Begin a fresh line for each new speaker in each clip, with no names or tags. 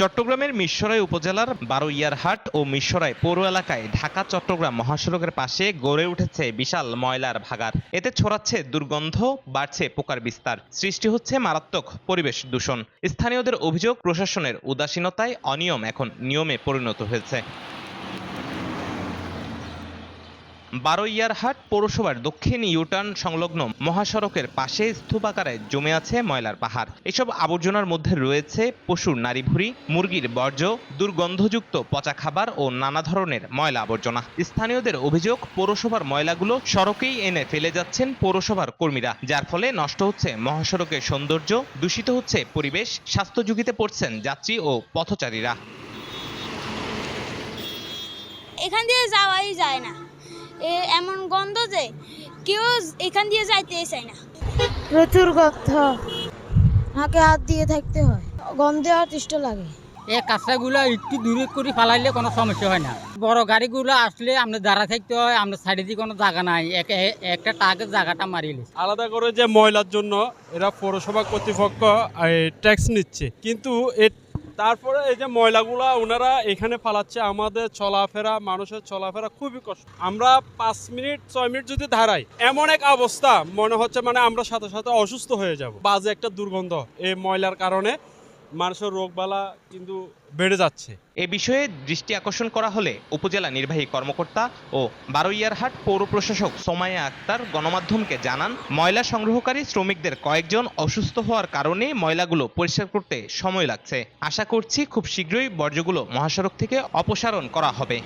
চট্টগ্রামের মিশরাই উপজেলার বারোইয়ারহাট ও মিশরাই পৌর এলাকায় ঢাকা, চট্টগ্রাম মহাসড়কের পাশে গড়ে উঠেছে বিশাল ময়লার ভাগার এতে ছড়াচ্ছে দুর্গন্ধ, বাড়ছে পোকার বিস্তার, সৃষ্টি হচ্ছে মারাত্মক পরিবেশ দূষণ। স্থানীয়দের অভিযোগ, প্রশাসনের উদাসীনতায় অনিয়ম এখন নিয়মে পরিণত হয়েছে। বারোইয়ারহাট পৌরসভার দক্ষিণ ইউটার্ন সংলগ্ন মহাসড়কের পাশে স্তূপাকারে জমে আছে ময়লার পাহাড়। এসব আবর্জনার মধ্যে রয়েছে পশুর নাড়িভুড়ি, মুরগির বর্জ্য, দুর্গন্ধযুক্ত পচা খাবার ও নানা ধরনের ময়লা আবর্জনা। স্থানীয়দের অভিযোগ, পৌরসভার ময়লাগুলো সড়কেই এনে ফেলে যাচ্ছেন পৌরসভার কর্মীরা, যার ফলে নষ্ট হচ্ছে মহাসড়কের সৌন্দর্য, দূষিত হচ্ছে পরিবেশ স্বাস্থ্য ঝুঁকিতে পড়ছেন যাত্রী ও পথচারীরা।
এখান দিয়ে যাওয়াই যায় না। এ এমন গন্ধ যে কেউ এখান দিয়ে যাইতেই চায় না।
প্রচুর গন্ধ। নাকে হাত দিয়ে থাকতে হয়। গন্ধে অতিষ্ঠ লাগে।
এই কাঁচাগুলো একটু দূরে করে ফালাইলে কোনো সমস্যা হয় না। বড় গাড়িগুলো আসলে আমরা দাঁড়া থাকতে হয় আমরা সাইডে দিয়ে কোনো জায়গা নাই। এক- একটা টাকের জায়গাটা মারিয়ে
আলাদা করে যে ময়লার জন্য এরা পৌরসভা কর্তৃপক্ষ ট্যাক্স নিচ্ছে। কিন্তু এ তারপরে এই যে ময়লাগুলা ওনারা এখানে ফালাচ্ছে, আমাদের চলাফেরা, মানুষের চলাফেরা খুবই কষ্ট। আমরা পাঁচ মিনিট, ছয় মিনিট যদি ধারাই, এমন এক অবস্থা, মনে হচ্ছে মানে আমরা সাথে সাথে অসুস্থ হয়ে যাব। বাজে একটা দুর্গন্ধ এই ময়লার কারণে। মানুষের রোগবালা কিন্তু বেড়ে যাচ্ছে।
এ বিষয়ে দৃষ্টি আকর্ষণ করা হলে উপজেলা নির্বাহী কর্মকর্তা ও বারোইয়ারহাট পৌর প্রশাসক সোমায়া আক্তার গণমাধ্যমকে জানান, ময়লা সংগ্রহকারী শ্রমিকদের কয়েকজন অসুস্থ হওয়ার কারণে ময়লাগুলো পরিষ্কার করতে সময় লাগছে। আশা করছি খুব শীঘ্রই বর্জ্যগুলো মহাসড়ক থেকে অপসারণ করা হবে।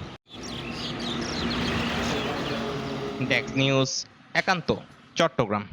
ডেক্স নিউজ, একান্ত, চট্টগ্রাম।